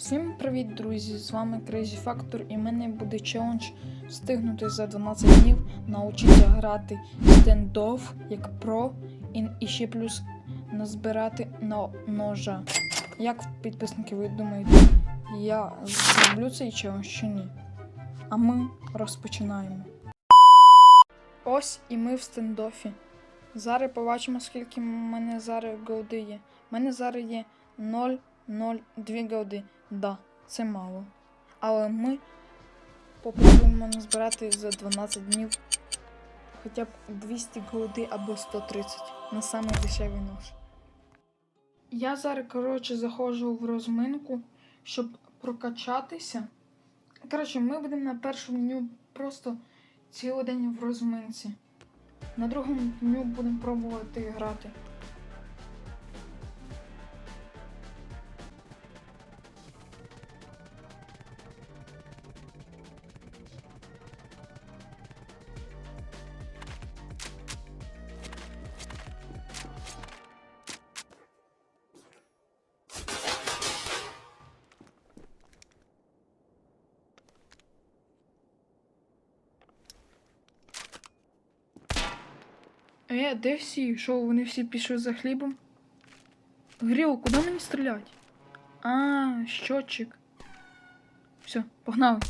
Всім привіт, друзі! З вами Crazy Factor і в мене буде челендж встигнути за 12 днів навчитися грати стендов як про і, ще плюс назбирати на ножа. Як підписники ви думаєте, я зроблю цей челендж чи ні? А ми розпочинаємо. Ось і ми в стендофі. Зараз побачимо, скільки в мене зараз голди є. У мене зараз є 0, 0, 2 голди. Да, це мало. Але ми попробуємо назбирати за 12 днів хоча б 200 голди або 130 на самий дешевий нож. Я зараз, коротше, заходжу в розминку, щоб прокачатися. Коротше, ми будемо на першому дню просто цілий день в розминці. На другому дню будемо пробувати грати. Е, де всі? Що, вони всі пішли за хлібом? Гріл, куди мені стрілять? А, щотчик. Все, погнали.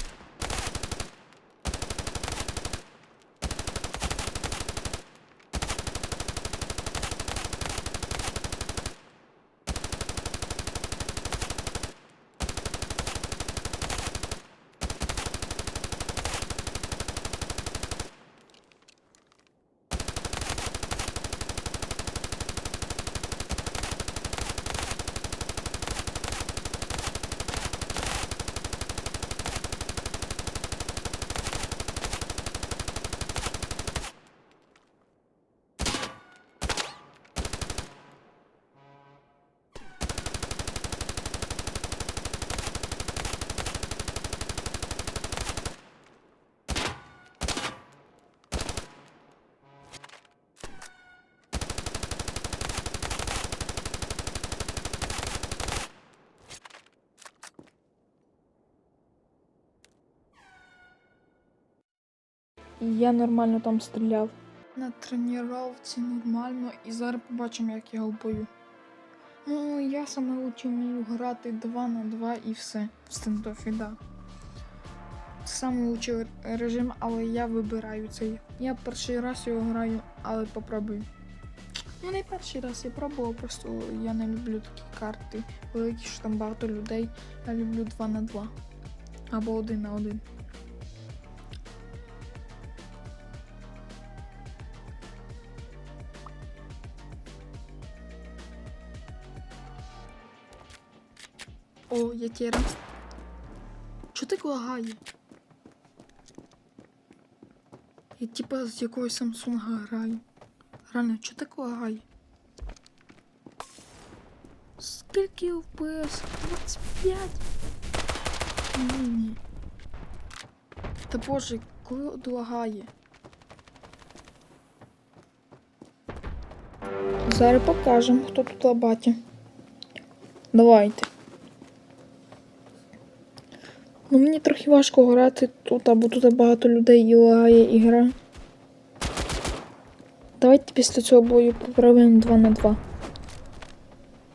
І я нормально там стріляв. На тренувці нормально і зараз побачимо, як я бою. Ну, я саме вмію грати 2 на 2 і все. В стендофі, да. Саме лучший режим, але я вибираю цей. Я перший раз його граю, але попробую. Ну, не перший раз я пробував, просто я не люблю такі карти великі, що там багато людей. Я люблю 2 на 2 або 1 на 1. О, я тера. Чо так лагає? Я типа з якогось Samsung граю. Реально, чо так лагає? Скільки FPS? 25? Ні, ні. Та боже, коли лагає? Зараз покажемо, хто тут лабаті. Давайте. Ну мені трохи важко грати тут, або тут багато людей і лагає ігра. Давайте після цього бою попробуємо 2 на 2.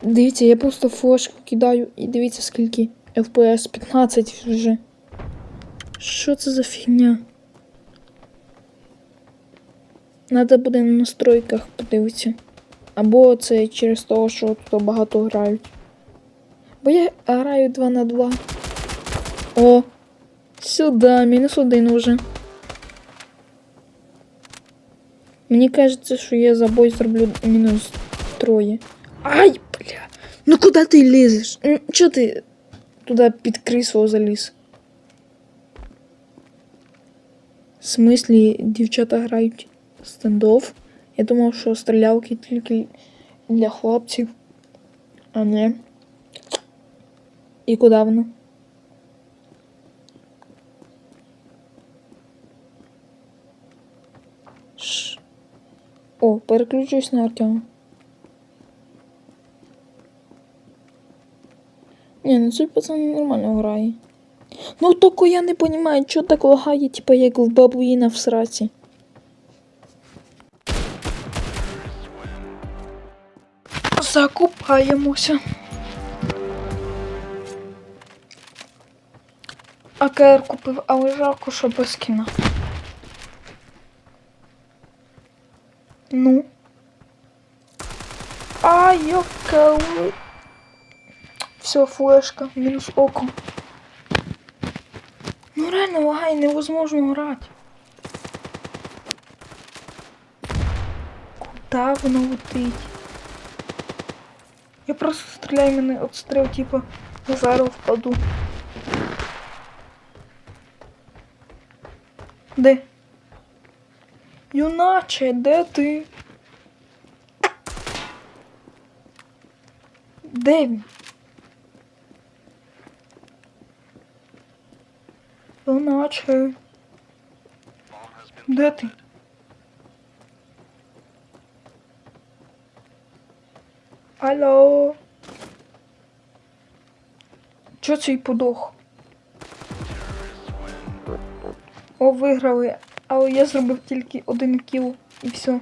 Дивіться, я просто флешку кидаю і дивіться скільки FPS 15 вже. Що це за фігня? Надо буде на настройках подивитися. Або це через того, що тут багато грають. Бо я граю 2 на 2. О, сюди, мінус один уже. Мені кажеться, що я за бой зроблю мінус троє. Ай, бля. Ну куди ти лізеш? Ну, Чого ти туди під крісло заліз? В смислі, дівчата грають стендов. Я думав, що стрілялки тільки для хлопців. А не. І куди воно? О, переключусь на Артема. Ні, ну цей пацан нормально грає. Ну тільки я не розумію, що так лагає, типа як в бабуїна в сраці. Закупаємося. АКР купив, але жалко, що без кіна. Ну. А, ёпка. Все, флешка, мінус око. Ну реально лагай, невозможно грати. Куда воно летить? Я просто стріляю мене отстріл, типа, зараз впаду. Де? Юначе, де ти? Де він? Юначе. Де ти? Алло. Чо цей подох? О, виграли, але я зробив тільки один кіл і все.